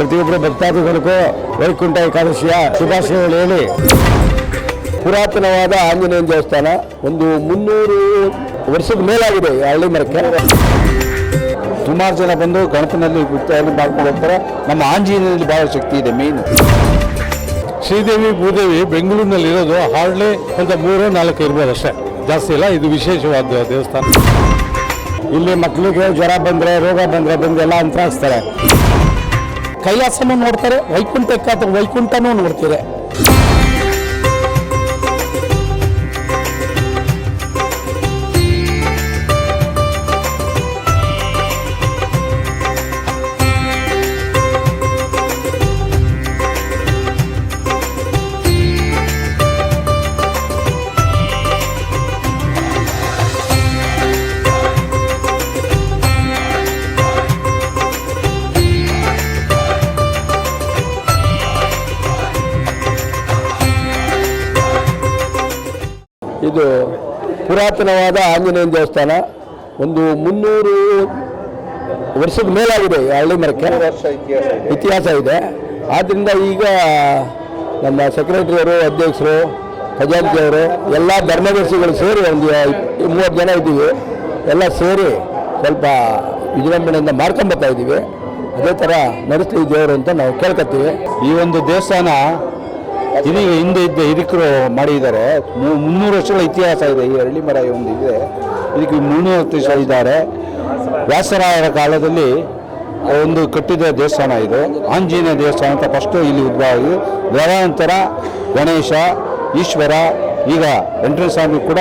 ಪ್ರತಿಯೊಬ್ಬರು ಭಕ್ತಾದಿಗಳಿಗೂ ವೈಕುಂಠ ಏಕಾದಶಿಯ ಶುಭಾಶಯಗಳು ಹೇಳಿ. ಪುರಾತನವಾದ ಆಂಜನೇಯ ದೇವಸ್ಥಾನ ಒಂದು ಮುನ್ನೂರು ವರ್ಷದ ಮೇಲಾಗಿದೆ ಈ ಹಳ್ಳಿ ಮರಕ್ಕೆ. ಸುಮಾರು ಜನ ಬಂದು ಗಣಪನಲ್ಲಿ ಮಾಡ್ಕೊಂಡು ಹೋಗ್ತಾರೆ. ನಮ್ಮ ಆಂಜನೇಯನಲ್ಲಿ ಬಹಳ ಶಕ್ತಿ ಇದೆ ಮೇನ್ ಶ್ರೀದೇವಿ ಭೂದೇವಿ ಬೆಂಗಳೂರಿನಲ್ಲಿ ಇರೋದು ಹಾರ್ಡ್ಲಿ ಒಂದು ಮೂರು ನಾಲ್ಕು ಇರ್ಬೋದು ಅಷ್ಟೇ. ಜಾಸ್ತಿ ಇಲ್ಲ ಇದು ವಿಶೇಷವಾದ ದೇವಸ್ಥಾನ. ಇಲ್ಲಿ ಮಕ್ಕಳಿಗೆ ಜ್ವರ ಬಂದರೆ ರೋಗ ಬಂದರೆ ಬಂದು ಎಲ್ಲ ಅಂತ ಹಾಕ್ಸ್ತಾರೆ ಕೈಲಾಸನೂ ನೋಡ್ತಾರೆ ವೈಕುಂಠಕ್ಕೆ ವೈಕುಂಠನೂ ನೋಡ್ತೀರಿ? ಪುರಾತನವಾದ ಆಂಜನೇಯ ದೇವಸ್ಥಾನ. ಒಂದು ಮುನ್ನೂರು ವರ್ಷದ ಮೇಲಾಗಿದೆ ಈ ಹಳ್ಳಿ ಮರಕ್ಕೆ. ವರ್ಷ ಇತಿಹಾಸ ಇದೆ. ಇತಿಹಾಸ ಇದೆ. ಆದ್ದರಿಂದ ಈಗ ನಮ್ಮ ಸೆಕ್ರೆಟರಿಯವರು ಅಧ್ಯಕ್ಷರು ಖಜಾಂಚಿಯವರು ಎಲ್ಲ ಧರ್ಮದರ್ಶಿಗಳು ಸೇರಿ ಒಂದು ಮೂವತ್ತು ಜನ ಇದ್ದೀವಿ. ಎಲ್ಲ ಸೇರಿ ಸ್ವಲ್ಪ ವಿಜೃಂಭಣೆಯಿಂದ ಮಾಡ್ಕೊಂಬರ್ತಾ ಇದ್ದೀವಿ. ಅದೇ ಥರ ನಡೆಸ್ತೀವಿ ದೇವರು ಅಂತ ನಾವು ಕೇಳ್ಕೊತೀವಿ. ಈ ಒಂದು ದೇವಸ್ಥಾನ ಇದೀಗ ಹಿಂದೆ ಇದ್ದ ಹಿರಿಕರು ಮಾಡಿದ್ದಾರೆ. ಮುನ್ನೂರು ವರ್ಷಗಳ ಇತಿಹಾಸ ಇದೆ. ಈ ಹಳ್ಳಿ ಮರ ಒಂದು ಇದೆ. ಇದಕ್ಕೆ ಮುನ್ನೂರು ವರ್ಷ ಇದ್ದಾರೆ. ವ್ಯಾಸರಾಯರ ಕಾಲದಲ್ಲಿ ಒಂದು ಕಟ್ಟಿದ ದೇವಸ್ಥಾನ ಇದು. ಆಂಜನೇಯ ದೇವಸ್ಥಾನ ಅಂತ ಫಸ್ಟು ಇಲ್ಲಿ ಉದ್ಭವ ತದನಂತರ ಗಣೇಶ, ಈಶ್ವರ ಈಗ ವೆಂಕಟೇಶ್ವರ ಸ್ವಾಮಿ ಕೂಡ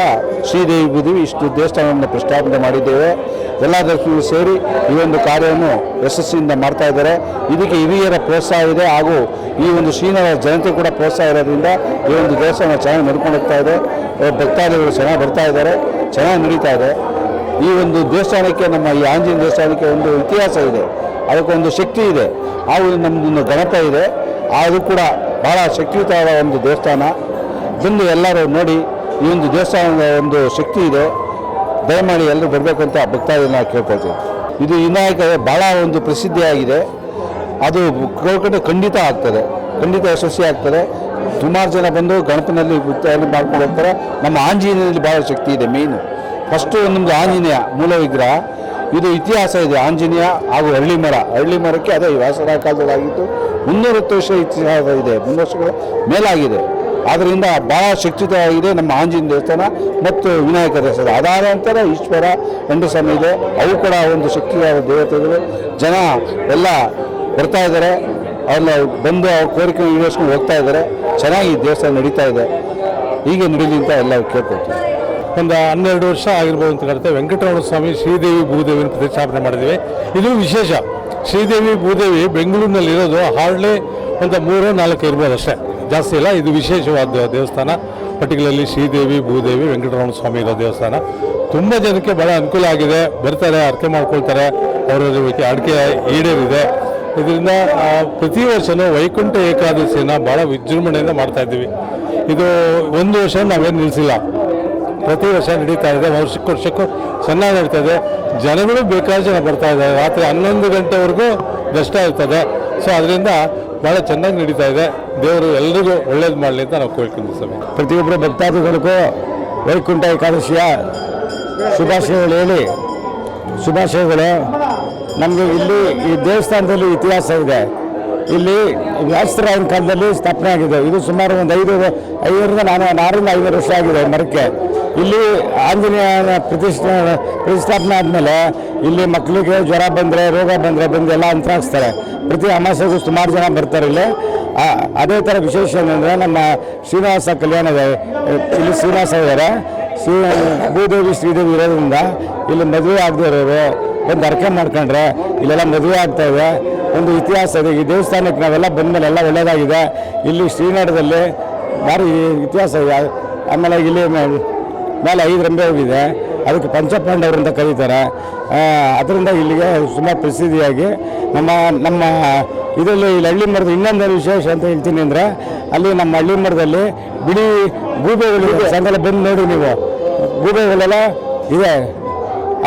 ಶ್ರೀದೇವಿ ಬುದ್ಧಿ ಇಷ್ಟು ದೇವಸ್ಥಾನವನ್ನು ಪ್ರಸ್ತಾಪನೆ ಮಾಡಿದ್ದೇವೆ. ಎಲ್ಲ ದರ್ಶನಗಳು ಸೇರಿ ಈ ಒಂದು ಕಾರ್ಯವನ್ನು ಯಶಸ್ಸಿನಿಂದ ಮಾಡ್ತಾ ಇದ್ದಾರೆ. ಇದಕ್ಕೆ ಹಿರಿಯರ ಪ್ರೋತ್ಸಾಹ ಇದೆ ಹಾಗೂ ಈ ಒಂದು ಶ್ರೀನಗರ ಜನತೆ ಕೂಡ ಪ್ರೋತ್ಸಾಹ ಇರೋದ್ರಿಂದ ಈ ಒಂದು ದೇವಸ್ಥಾನ ಚೆನ್ನಾಗಿ ನಡ್ಕೊಂಡು ಹೋಗ್ತಾ ಇದೆ. ಭಕ್ತಾದಿಗಳು ಚೆನ್ನಾಗಿ ಬರ್ತಾ ಇದ್ದಾರೆ. ಚೆನ್ನಾಗಿ ನಡೀತಾ ಇದೆ. ಈ ಒಂದು ದೇವಸ್ಥಾನಕ್ಕೆ, ನಮ್ಮ ಈ ಆಂಜನೇಯ ದೇವಸ್ಥಾನಕ್ಕೆ ಒಂದು ಇತಿಹಾಸ ಇದೆ. ಅದಕ್ಕೊಂದು ಶಕ್ತಿ ಇದೆ. ಹಾಗೂ ನಮ್ಮದೊಂದು ಗಣಪ ಇದೆ. ಅದು ಕೂಡ ಬಹಳ ಶಕ್ತಿಯುತವಾದ ಒಂದು ದೇವಸ್ಥಾನ. ಬಂದು ಎಲ್ಲರೂ ನೋಡಿ, ಈ ಒಂದು ದೇವಸ್ಥಾನದ ಒಂದು ಶಕ್ತಿ ಇದೆ. ದಯಮಾಡಿ ಎಲ್ಲರೂ ಬರಬೇಕು ಅಂತ ಭಕ್ತಾದಿಗಳನ್ನ ಕೇಳ್ಕೊಳ್ತೀವಿ. ಇದು ವಿನಾಯಕ ಭಾಳ ಒಂದು ಪ್ರಸಿದ್ಧಿಯಾಗಿದೆ. ಅದು ಕೇಳ್ಕೊಂಡು ಖಂಡಿತ ಆಗ್ತದೆ. ಖಂಡಿತ ಯಶಸ್ವಿ ಆಗ್ತದೆ. ಸುಮಾರು ಜನ ಬಂದು ಗಣಪನಲ್ಲಿ ಮಾಡ್ಕೊಂಡು ಹೋಗ್ತಾರೆ. ನಮ್ಮ ಆಂಜನೇಯನಲ್ಲಿ ಭಾಳ ಶಕ್ತಿ ಇದೆ ಮೇಯ್ನು ಫಸ್ಟು ನಮ್ಮದು ಆಂಜನೇಯ ಮೂಲ ವಿಗ್ರಹ. ಇದು ಇತಿಹಾಸ ಇದೆ. ಆಂಜನೇಯ ಹಾಗೂ ಹಳ್ಳಿ ಮರ. ಹಳ್ಳಿ ಮರಕ್ಕೆ ಅದೇ ವ್ಯಾಸರ ಕಾಲದಲ್ಲಾಗಿತ್ತು ಮುನ್ನೂರತ್ತು ವರ್ಷ ಇತಿಹಾಸ ಇದೆ. ಮುನ್ನೂರು ವರ್ಷಗಳ ಮೇಲಾಗಿದೆ. ಆದ್ದರಿಂದ ಬಹಳ ಶಿಕ್ಷಿತವಾಗಿದೆ ನಮ್ಮ ಆಂಜಿನ ದೇವಸ್ಥಾನ ಮತ್ತು ವಿನಾಯಕ ದೇವಸ್ಥಾನ. ಅದಾದ ನಂತರ ಈಶ್ವರ ಸ್ವಾಮಿ ಇದೆ. ಅವು ಕೂಡ ಒಂದು ಶಕ್ತಿಯಾದ ದೇವತೆಗಳು. ಜನ ಎಲ್ಲ ಬರ್ತಾ ಇದ್ದಾರೆ. ಅವ್ರನ್ನ ಬಂದು ಅವ್ರ ಕೋರಿಕೆ ಈಡೇರಿಸ್ಕೊಂಡು ಹೋಗ್ತಾ ಇದ್ದಾರೆ. ಚೆನ್ನಾಗಿ ದೇವಸ್ಥಾನ ನಡೀತಾ ಇದೆ. ಹೀಗೆ ನಡೀಲಿ ಅಂತ ಎಲ್ಲ ಕೇಳ್ಕೊಳ್ತೀವಿ. ಒಂದು ಹನ್ನೆರಡು ವರ್ಷ ಆಗಿರ್ಬೋದು ಅಂತ ಕಾಣುತ್ತೆ ವೆಂಕಟರಮಣ ಸ್ವಾಮಿ ಶ್ರೀದೇವಿ ಭೂದೇವಿನ ಪ್ರತಿಷ್ಠಾಪನೆ ಮಾಡಿದ್ದೀವಿ ಇದು ವಿಶೇಷ. ಶ್ರೀದೇವಿ ಭೂದೇವಿ ಬೆಂಗಳೂರಿನಲ್ಲಿರೋದು ಹಾರ್ಡ್ಲಿ ಒಂದು ಮೂರು ನಾಲ್ಕು ಇರ್ಬೋದು ಅಷ್ಟೇ. ಜಾಸ್ತಿ ಇಲ್ಲ. ಇದು ವಿಶೇಷವಾದ ದೇವಸ್ಥಾನ. ಪರ್ಟಿಕ್ಯುಲರ್ಲಿ ಶ್ರೀದೇವಿ, ಭೂದೇವಿ, ವೆಂಕಟರಮಣ ಸ್ವಾಮಿ ಇರೋ ದೇವಸ್ಥಾನ. ತುಂಬ ಜನಕ್ಕೆ ಭಾಳ ಅನುಕೂಲ ಆಗಿದೆ. ಬರ್ತಾರೆ, ಅರ್ಕೆ ಮಾಡ್ಕೊಳ್ತಾರೆ. ಅವರ ಅಡಿಕೆ ಈಡೇರಿದೆ. ಇದರಿಂದ ಪ್ರತಿ ವರ್ಷನೂ ವೈಕುಂಠ ಏಕಾದಶಿನ ಭಾಳ ವಿಜೃಂಭಣೆಯಿಂದ ಮಾಡ್ತಾ ಇದ್ದೀವಿ. ಇದು ಒಂದು ವರ್ಷ ನಾವೇನು ನಿಲ್ಲಿಸಿಲ್ಲ ಪ್ರತಿ ವರ್ಷ ನಡೀತಾ ಇದೆ. ವರ್ಷಕ್ಕೆ ವರ್ಷಕ್ಕೂ ಚೆನ್ನಾಗಿ ಇದೆ. ಜನಗಳು ಬೇಕಾದ ಜನ ಬರ್ತಾ ಇದ್ದಾರೆ. ರಾತ್ರಿ ಹನ್ನೊಂದು ಗಂಟೆವರೆಗೂ ದಷ್ಟ ಇರ್ತದೆ. ಸೊ ಅದರಿಂದ ಭಾಳ ಚೆನ್ನಾಗಿ ನಡೀತಾ ಇದೆ. ದೇವರು ಎಲ್ಲರಿಗೂ ಒಳ್ಳೇದು ಮಾಡಲಿ ಅಂತ ನಾವು ಕೇಳ್ಕೊಂಡ್ವಿ ಸ್ವಾಮಿ. ಪ್ರತಿಯೊಬ್ಬರು ಭಕ್ತಾದಿಗಳಿಗೂ ವೈಕುಂಠ ಏಕಾದಶಿಯ ಶುಭಾಶಯಗಳು ಹೇಳಿ. ಶುಭಾಶಯಗಳು. ನಮಗೆ ಇಲ್ಲಿ ಈ ದೇವಸ್ಥಾನದಲ್ಲಿ ಇತಿಹಾಸ ಇದೆ. ಇಲ್ಲಿ ವ್ಯಾಸರಾಯನ ಕಾಲದಲ್ಲಿ ಸ್ಥಾಪನೆ ಆಗಿದೆ. ಇದು ಸುಮಾರು ಒಂದು ಐದು ಐದರಿಂದ ನಾನು ಆರರಿಂದ ಐದು ವರ್ಷ ಆಗಿದೆ ಮರಕ್ಕೆ. ಇಲ್ಲಿ ಆಂಜನೇಯನ ಪ್ರತಿಷ್ಠಾ, ಪ್ರತಿಷ್ಠಾಪನೆ ಆದಮೇಲೆ ಇಲ್ಲಿ ಮಕ್ಕಳಿಗೆ ಜ್ವರ ಬಂದರೆ, ರೋಗ ಬಂದರೆ ಬಂದು ಎಲ್ಲ ಅಂತರಾಗಿಸ್ತಾರೆ ಪ್ರತಿ ಅಮಾಸೆಗೂ ಸುಮಾರು ಜನ ಬರ್ತಾರೆ ಇಲ್ಲಿ. ಅದೇ ಥರ ವಿಶೇಷ ಏನಂದರೆ ನಮ್ಮ ಶ್ರೀನಿವಾಸ ಕಲ್ಯಾಣ. ಇಲ್ಲಿ ಶ್ರೀನಿವಾಸ ಇದ್ದಾರೆ. ಶ್ರೀ ಭೂದೇವಿ, ಶ್ರೀದೇವಿ ಇರೋದ್ರಿಂದ ಇಲ್ಲಿ ಮದುವೆ ಆಗದೆ ಇರೋರು. ಒಂದು ಅರ್ಕೆ ಮಾಡ್ಕೊಂಡ್ರೆ ಇಲ್ಲೆಲ್ಲ ಮದುವೆ ಆಗ್ತಾ ಇದೆ. ಒಂದು ಇತಿಹಾಸ ಇದೆ. ಈ ದೇವಸ್ಥಾನಕ್ಕೆ ನಾವೆಲ್ಲ ಬಂದಮೇಲೆ ಎಲ್ಲ ಒಳ್ಳೆಯದಾಗಿದೆ ಇಲ್ಲಿ ಶ್ರೀನಗರದಲ್ಲಿ ಭಾರಿ ಇತಿಹಾಸ ಇದೆ. ಆಮೇಲೆ ಇಲ್ಲಿ ಮೇಲೆ ಐದು ರಂಬೆ ಹೋಗಿದೆ. ಅದಕ್ಕೆ ಪಂಚಪಾಂಡವರು ಅಂತ ಕರೀತಾರೆ. ಅದರಿಂದ ಇಲ್ಲಿಗೆ ತುಂಬ ಪ್ರಸಿದ್ಧಿಯಾಗಿ ನಮ್ಮ ನಮ್ಮ ಇದರಲ್ಲಿ ಇಲ್ಲಿ ಹಳ್ಳಿ ಮರದ ಇನ್ನೊಂದು ವಿಶೇಷ ಅಂತ ಹೇಳ್ತೀನಿ ಅಂದರೆ, ಅಲ್ಲಿ ನಮ್ಮ ಹಳ್ಳಿ ಮರದಲ್ಲಿ ಬಿಳಿ ಗೂಬೆಗಳು ಸಾಯಂಕಾಲ ಬಂದು ನೋಡಿ ನೀವು. ಗೂಬೆಗಳೆಲ್ಲ ಇದೆ.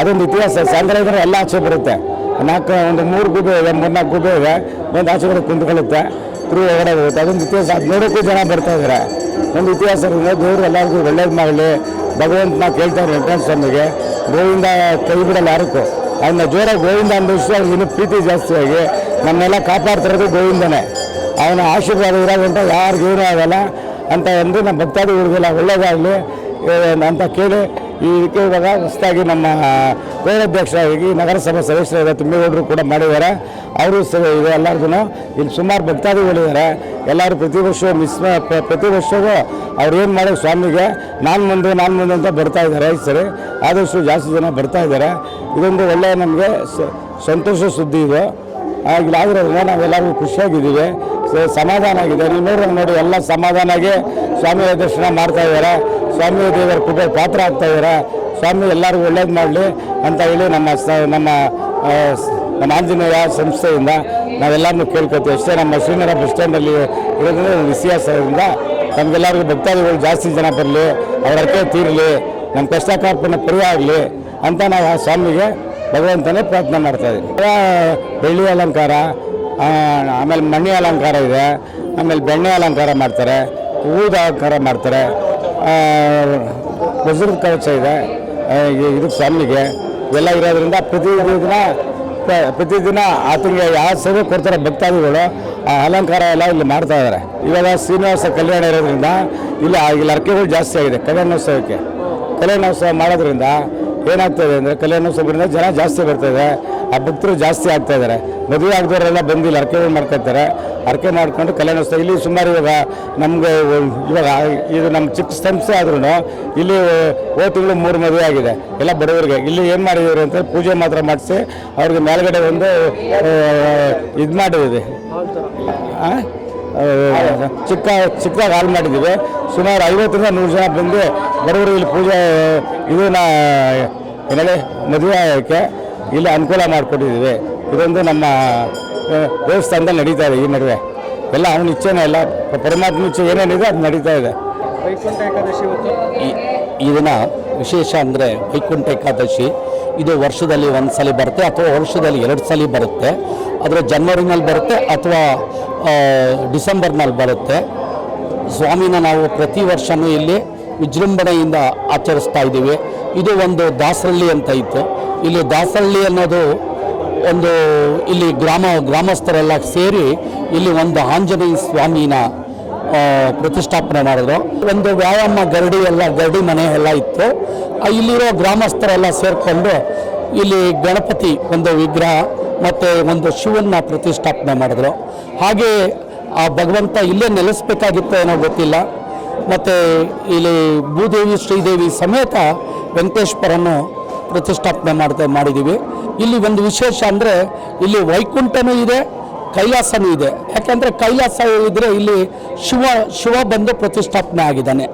ಅದೊಂದು ಇತಿಹಾಸ. ಸಾಯಂಕಾಲ ಇದ್ರೆ ಎಲ್ಲ ಆಚೆ ಬರುತ್ತೆ. ನಾಲ್ಕು, ಒಂದು ಮೂರು ಗುಬೆ ಇದೆ, ಮೂರ್ನಾಲ್ಕು ಗುಬೆ ಇದೆ. ಒಂದು ಆಚೆ ಕಡೆ ಕುಂತ್ಕೊಳ್ಳುತ್ತೆ ತಿರುಗಿ ಹೊರಗಡೆ ಹೋಗುತ್ತೆ. ಅದೊಂದು ಇತಿಹಾಸ. ಅದು ನೋಡೋಕ್ಕೂ ಜನ ಬರ್ತಾ ಇದ್ದಾರೆ ಒಂದು ಇತಿಹಾಸ ದೇವರು ಎಲ್ಲರಿಗೂ ಒಳ್ಳೇದು ಮಾಡಲಿ. ಕೇಳ್ತಾ ಇದ್ದಾರೆ ವೆಂಕಟೇಶ್ವರ ಸ್ವಾಮಿಗೆ ಗೋವಿಂದ ಕೈ ಬಿಡಲ್ಲ ಯಾರಕ್ಕೂ ಅದನ್ನ ಜೋರಾಗಿ ಗೋವಿಂದ ಅಂದಿಷ್ಟು ಅವ್ನಿಗೆ ಇನ್ನೂ ಪ್ರೀತಿ ಜಾಸ್ತಿಯಾಗಿ ನಮ್ಮನ್ನೆಲ್ಲ ಕಾಪಾಡ್ತಿರೋದು ಗೋವಿಂದನೇ. ಅವನ ಆಶೀರ್ವಾದ ಇರೋದಂತ ಯಾರಿಗೇನೂ ಆಗಲ್ಲ. ಅಂತ ಒಂದು ನಮ್ಮ ಭಕ್ತಾದಿಗಳಿಗೆಲ್ಲ ಒಳ್ಳೇದಾಗಲಿ. ಅಂತ ಕೇಳಿ ಇದಕ್ಕೆ ಇವಾಗ ಹೊಸದಾಗಿ ನಮ್ಮ ಕೋಣಾಧ್ಯಕ್ಷರಾಗಿ ನಗರಸಭಾ ಸದಸ್ಯರಾದ ತುಂಬೇಗೌಡರು ಕೂಡ ಮಾಡಿದ್ದಾರೆ. ಅವರು ಇದೆ ಎಲ್ಲರಿಗೂ ಇಲ್ಲಿ ಸುಮಾರು ಭಕ್ತಾದಿಗಳಿದ್ದಾರೆ ಎಲ್ಲರೂ ಪ್ರತಿ ವರ್ಷವೂ ಮಿಸ್ ಪ್ರತಿ ವರ್ಷವೂ ಅವ್ರು ಏನು ಮಾಡೋ ಸ್ವಾಮಿಗೆ, ನಾನು ಮುಂದೆ ನಾನು ಮುಂದೆ ಅಂತ ಬರ್ತಾ ಇದ್ದಾರೆ ಈ ಸರಿ ಆದಷ್ಟು ಜಾಸ್ತಿ ಜನ ಬರ್ತಾ ಇದ್ದಾರೆ. ಇದೊಂದು ಒಳ್ಳೆಯ ನಮಗೆ ಸಂತೋಷ ಸುದ್ದಿ ಇದು. ಆಗಿರೋದ್ರಿಂದ ನಾವೆಲ್ಲರಿಗೂ ಖುಷಿಯಾಗಿದ್ದೀವಿ. ಸಮಾಧಾನ ಆಗಿದೆ. ನೀವು ನೋಡ್ರಿ ನೋಡಿ, ಎಲ್ಲ ಸಮಾಧಾನಾಗಿ ಸ್ವಾಮಿಯ ದರ್ಶನ ಮಾಡ್ತಾ ಇದ್ದಾರೆ. ಸ್ವಾಮಿ ದೇವರ ಕೃಪೆ ಪಾತ್ರ ಆಗ್ತಾ ಇದ್ದಾರೆ. ಸ್ವಾಮಿ ಎಲ್ಲರಿಗೂ ಒಳ್ಳೇದು ಮಾಡಲಿ ಅಂತ ಹೇಳಿ ನಮ್ಮ ಸ- ನಮ್ಮ ನಮ್ಮ ಆಂಜನೇಯ ಸಂಸ್ಥೆಯಿಂದ ನಾವೆಲ್ಲರನ್ನೂ ಕೇಳ್ಕೊತೀವಿ. ಅಷ್ಟೇ ನಮ್ಮ ಶ್ರೀನಗರ ಬಸ್ ಸ್ಟ್ಯಾಂಡಲ್ಲಿ ಇರೋದ್ರಿಂದ ಇತಿಹಾಸದಿಂದ ನಮಗೆಲ್ಲರಿಗೂ ಭಕ್ತಾದಿಗಳು ಜಾಸ್ತಿ ಜನ ಬರಲಿ, ಅವ್ರ ಅರ್ಥ ತೀರಲಿ ನಮ್ಮ ಕಷ್ಟ ಕಾರ್ಪಣ್ಯ ಪರಿಹಾರ ಆಗಲಿ ಅಂತ ನಾವು ಆ ಸ್ವಾಮಿಗೆ ಭಗವಂತನೇ ಪ್ರಾರ್ಥನೆ ಮಾಡ್ತಾ ಇದ್ದೀವಿ ಬೆಳ್ಳಿ ಅಲಂಕಾರ ಆಮೇಲೆ ಮಣ್ಣಿ ಅಲಂಕಾರ ಇದೆ, ಆಮೇಲೆ ಬೆಣ್ಣೆ ಅಲಂಕಾರ ಮಾಡ್ತಾರೆ ಹೂದ ಅಲಂಕಾರ ಮಾಡ್ತಾರೆ ವಜ್ರದ ಕವಚ ಇದೆ ಇದು ಫ್ಯಾಮಿಲಿಗೆ ಎಲ್ಲ ಇರೋದ್ರಿಂದ ಪ್ರತಿದಿನ, ಪ್ರ- ಪ್ರತಿದಿನ ಆತನಿಗೆ ಯಾವ ಸೇವೆ ಕೊಡ್ತಾರೆ ಭಕ್ತಾದಿಗಳು. ಆ ಅಲಂಕಾರ ಎಲ್ಲ ಇಲ್ಲಿ ಮಾಡ್ತಾ ಇದ್ದಾರೆ. ಇವಾಗ ಶ್ರೀನಿವಾಸ ಕಲ್ಯಾಣ ಇರೋದ್ರಿಂದ, ಇಲ್ಲಿ ಇಲ್ಲಿ ಅರ್ಕೆಗಳು ಜಾಸ್ತಿ ಆಗಿದೆ ಕಲ್ಯಾಣೋತ್ಸವಕ್ಕೆ. ಕಲ್ಯಾಣೋತ್ಸವ ಮಾಡೋದ್ರಿಂದ ಏನಾಗ್ತದೆ ಅಂದರೆ ಕಲ್ಯಾಣೋತ್ಸವದಿಂದ ಜನ ಜಾಸ್ತಿ ಬರ್ತಾಯಿದೆ ಆ ಭಕ್ತರು ಜಾಸ್ತಿ ಆಗ್ತಾ ಇದ್ದಾರೆ ಮದುವೆ ಆಗದವರೆಲ್ಲ ಬಂದಿಲ್ಲ ಇಲ್ಲಿ ಅರ್ಕೆಗಳು ಮಾಡ್ಕೊತಾರೆ ಅರ್ಕೆ ಮಾಡ್ಕೊಂಡು ಕಲ್ಯಾಣೋತ್ಸವ ಇಲ್ಲಿ ಸುಮಾರು ಇವಾಗ ನಮಗೆ ಇವಾಗ ಇದು ನಮ್ಮ ಚಿಕ್ಕ ಸಂಸ್ಥೆ ಆದ್ರೂ ಇಲ್ಲಿ ಹೋದ ತಿಂಗಳು ಮೂರು ಮದುವೆ ಆಗಿದೆ. ಎಲ್ಲ ಬಡವರಿಗೆ. ಇಲ್ಲಿ ಏನು ಮಾಡಿದ್ರು ಅಂತ ಪೂಜೆ ಮಾತ್ರ ಮಾಡಿಸಿ ಅವ್ರಿಗೆ ಮೇಲ್ಗಡೆ ಒಂದು ಇದು ಮಾಡಿದೆ ಚಿಕ್ಕ ಚಿಕ್ಕದಾಗಿ ಹಾಲ್ ಮಾಡಿದ್ದೀವಿ. ಸುಮಾರು ಐವತ್ತರಿಂದ ನೂರು ಜನ ಬಂದು ಬಡವರು ಇಲ್ಲಿ ಪೂಜೆ ಇದನ್ನ ಏನೇಳಿ ಮದುವೆ ಆಗೋಕ್ಕೆ ಇಲ್ಲಿ ಅನುಕೂಲ ಮಾಡಿಕೊಟ್ಟಿದ್ದೀವಿ ಇದೊಂದು ನಮ್ಮ ದೇವಸ್ಥಾನದಲ್ಲಿ ನಡೀತಾ ಇದೆ ಈ ಮದುವೆ ಎಲ್ಲ ಅವನ ಇಚ್ಛೆನೇ ಇಲ್ಲ ಪರಮಾತ್ಮ ಇಚ್ಛೆ ಏನೇನಿದೆ ಅದು ನಡೀತಾ ಇದೆ. ಇದನ್ನ ವಿಶೇಷ ಅಂದರೆ ವೈಕುಂಠ ಏಕಾದಶಿ. ಇದು ವರ್ಷದಲ್ಲಿ ಒಂದು ಸಲ ಬರುತ್ತೆ ಅಥವಾ ವರ್ಷದಲ್ಲಿ ಎರಡು ಸಲ ಬರುತ್ತೆ. ಅದರ ಜನವರಿನಲ್ಲಿ ಬರುತ್ತೆ ಅಥವಾ ಡಿಸೆಂಬರ್ನಲ್ಲಿ ಬರುತ್ತೆ. ಸ್ವಾಮಿನ ನಾವು ಪ್ರತಿ ವರ್ಷವೂ ಇಲ್ಲಿ ವಿಜೃಂಭಣೆಯಿಂದ ಆಚರಿಸ್ತಾ ಇದ್ದೀವಿ. ಇದು ಒಂದು ದಾಸರಳ್ಳಿ ಅಂತ ಇತ್ತು. ಇಲ್ಲಿ ದಾಸರಳ್ಳಿ ಅನ್ನೋದು ಒಂದು ಇಲ್ಲಿ ಗ್ರಾಮ, ಗ್ರಾಮಸ್ಥರೆಲ್ಲ ಸೇರಿ ಇಲ್ಲಿ ಒಂದು ಆಂಜನೇಯ ಸ್ವಾಮಿನ ಪ್ರತಿಷ್ಠಾಪನೆ ಮಾಡಿದ್ರು. ಒಂದು ವ್ಯಾಯಾಮ ಗರಡಿ ಎಲ್ಲ, ಗರಡಿ ಮನೆ ಎಲ್ಲ ಇತ್ತು. ಇಲ್ಲಿರೋ ಗ್ರಾಮಸ್ಥರೆಲ್ಲ ಸೇರಿಕೊಂಡು ಇಲ್ಲಿ ಗಣಪತಿ ಒಂದು ವಿಗ್ರಹ ಮತ್ತು ಒಂದು ಶಿವನ್ನ ಪ್ರತಿಷ್ಠಾಪನೆ ಮಾಡಿದ್ರು. ಹಾಗೆ ಆ ಭಗವಂತ ಇಲ್ಲೇ ನೆಲೆಸಬೇಕಾಗಿತ್ತು ಏನೋ ಗೊತ್ತಿಲ್ಲ. ಮತ್ತು ಇಲ್ಲಿ ಭೂದೇವಿ, ಶ್ರೀದೇವಿ ಸಮೇತ ವೆಂಕಟೇಶ್ವರನ್ನು ಪ್ರತಿಷ್ಠಾಪನೆ ಮಾಡ್ತಾ ಮಾಡಿದ್ದೀವಿ ಇಲ್ಲಿ ಒಂದು ವಿಶೇಷ ಅಂದರೆ ಇಲ್ಲಿ ವೈಕುಂಠನೂ ಇದೆ ಕೈಲಾಸನೂ ಇದೆ. ಯಾಕೆಂದರೆ ಕೈಲಾಸ ಇದ್ದರೆ ಇಲ್ಲಿ ಶಿವ ಶಿವ ಬಂದು ಪ್ರತಿಷ್ಠಾಪನೆ ಆಗಿದ್ದಾನೆ.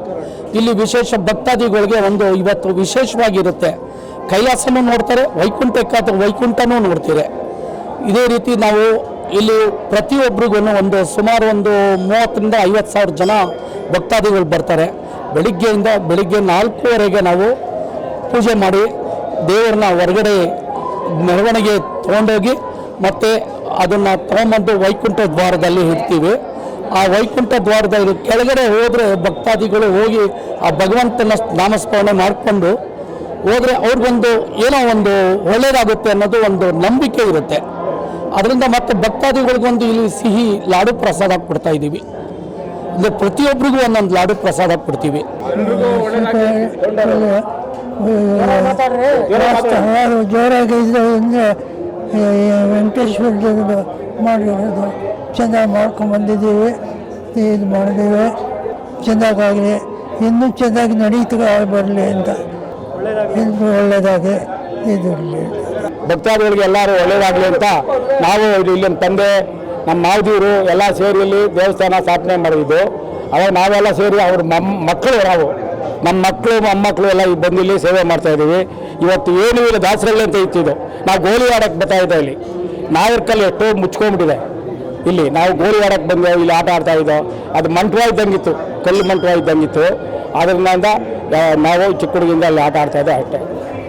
ಇಲ್ಲಿ ವಿಶೇಷ ಭಕ್ತಾದಿಗಳಿಗೆ ಒಂದು ಇವತ್ತು ವಿಶೇಷವಾಗಿರುತ್ತೆ. ಕೈಲಾಸನೂ ನೋಡ್ತಾರೆ ವೈಕುಂಠ ಏಕಾದ ವೈಕುಂಠನೂ ನೋಡ್ತೀರಿ. ಇದೇ ರೀತಿ ನಾವು ಇಲ್ಲಿ ಪ್ರತಿಯೊಬ್ಬರಿಗೂ ಒಂದು ಸುಮಾರು ಒಂದು ಮೂವತ್ತರಿಂದ ಐವತ್ತು ಸಾವಿರ ಜನ ಭಕ್ತಾದಿಗಳು ಬರ್ತಾರೆ. ಬೆಳಿಗ್ಗೆಯಿಂದ ಬೆಳಿಗ್ಗೆ ನಾಲ್ಕೂವರೆಗೆ ನಾವು ಪೂಜೆ ಮಾಡಿ ದೇವರನ್ನ ಹೊರಗಡೆ ಮೆರವಣಿಗೆ ತೊಗೊಂಡೋಗಿ ಮತ್ತು ಅದನ್ನು ತೊಗೊಂಬಂದು ವೈಕುಂಠ ದ್ವಾರದಲ್ಲಿ ಇಡ್ತೀವಿ. ಆ ವೈಕುಂಠ ದ್ವಾರದಲ್ಲಿ ಕೆಳಗಡೆ ಹೋದರೆ ಭಕ್ತಾದಿಗಳು ಹೋಗಿ ಆ ಭಗವಂತನ ನಾಮಸ್ಮರಣೆ ಮಾಡಿಕೊಂಡು ಹೋದರೆ ಅವ್ರಿಗೊಂದು ಏನೋ ಒಂದು ಒಳ್ಳೆಯದಾಗುತ್ತೆ ಅನ್ನೋದು ಒಂದು ನಂಬಿಕೆ ಇರುತ್ತೆ. ಅದರಿಂದ ಮತ್ತೆ ಭಕ್ತಾದಿಗಳಿಗೊಂದು ಇಲ್ಲಿ ಸಿಹಿ ಲಾಡು ಪ್ರಸಾದ ಕೊಡ್ತಾ ಇದ್ದೀವಿ. ಅಂದರೆ ಪ್ರತಿಯೊಬ್ಬರಿಗೂ ಒಂದೊಂದು ಲಾಡು ಪ್ರಸಾದ ಕೊಡ್ತೀವಿ. ಹಲವಾರು ಜೋರಾಗಿ ಅಂದರೆ ವೆಂಕಟೇಶ್ವರ ದೇವರು ಮಾಡಿರೋದು. ಚೆಂದಾಗಿ ಮಾಡ್ಕೊಂಡ್ಬಂದಿದ್ದೀವಿ ಇದು ಮಾಡಿದ್ದೀವಿ. ಚೆಂದಾಗಲಿ ಇನ್ನೂ ಚೆಂದಾಗಿ ನಡೀತು ಬರಲಿ ಅಂತ. ಇದು ಒಳ್ಳೆಯದಾಗಿ ಇದು ಇರಲಿ. ಭಕ್ತಾದಿಗಳಿಗೆ ಎಲ್ಲರೂ ಒಳ್ಳೇದಾಗಲಿ ಅಂತ ನಾವು ಇದು ಇಲ್ಲಿನ ತಂದೆ, ನಮ್ಮ ಮಾವದಿವರು ಎಲ್ಲ ಸೇರಿ ಇಲ್ಲಿ ದೇವಸ್ಥಾನ ಸ್ಥಾಪನೆ ಮಾಡಿದ್ದು. ಅವಾಗ ನಾವೆಲ್ಲ ಸೇರಿ ಅವ್ರ ಮಕ್ಕಳು ನಾವು. ನಮ್ಮ ಮಕ್ಕಳು, ಮೊಮ್ಮಕ್ಕಳು ಎಲ್ಲ ಇಲ್ಲಿ ಇಲ್ಲಿ ಸೇವೆ ಮಾಡ್ತಾ ಇದ್ದೀವಿ. ಇವತ್ತು ಏನು ಇಲ್ಲ ದಾಸರಳ್ಳಿ ಅಂತ ಇತ್ತಿದ್ದು ನಾವು ಗೋಲಿ ಆಡಕ್ಕೆ ಬರ್ತಾ ಇದ್ದೋ ಇಲ್ಲಿ. ನಾಗರ್ಕಲ್ಲಿ ಎಷ್ಟೋ ಮುಚ್ಕೊಂಡ್ಬಿಟ್ಟಿದೆ. ಇಲ್ಲಿ ನಾವು ಗೋಲಿ ಆಡಕ್ಕೆ ಬಂದೋ ಇಲ್ಲಿ ಆಟ ಆಡ್ತಾ ಇದ್ದೋ. ಅದು ಮಂಟಪ ಇದ್ದಂಗಿತ್ತು, ಕಲ್ಲು ಮಂಟಪ ಇದ್ದಂಗಿತ್ತು. ಅದರಿಂದ ನಾವು ಚಿಕ್ಕ ಹುಡುಗಿಂದ ಅಲ್ಲಿ ಆಟ ಆಡ್ತಾ ಇದ್ದೆ ಅಷ್ಟೇ.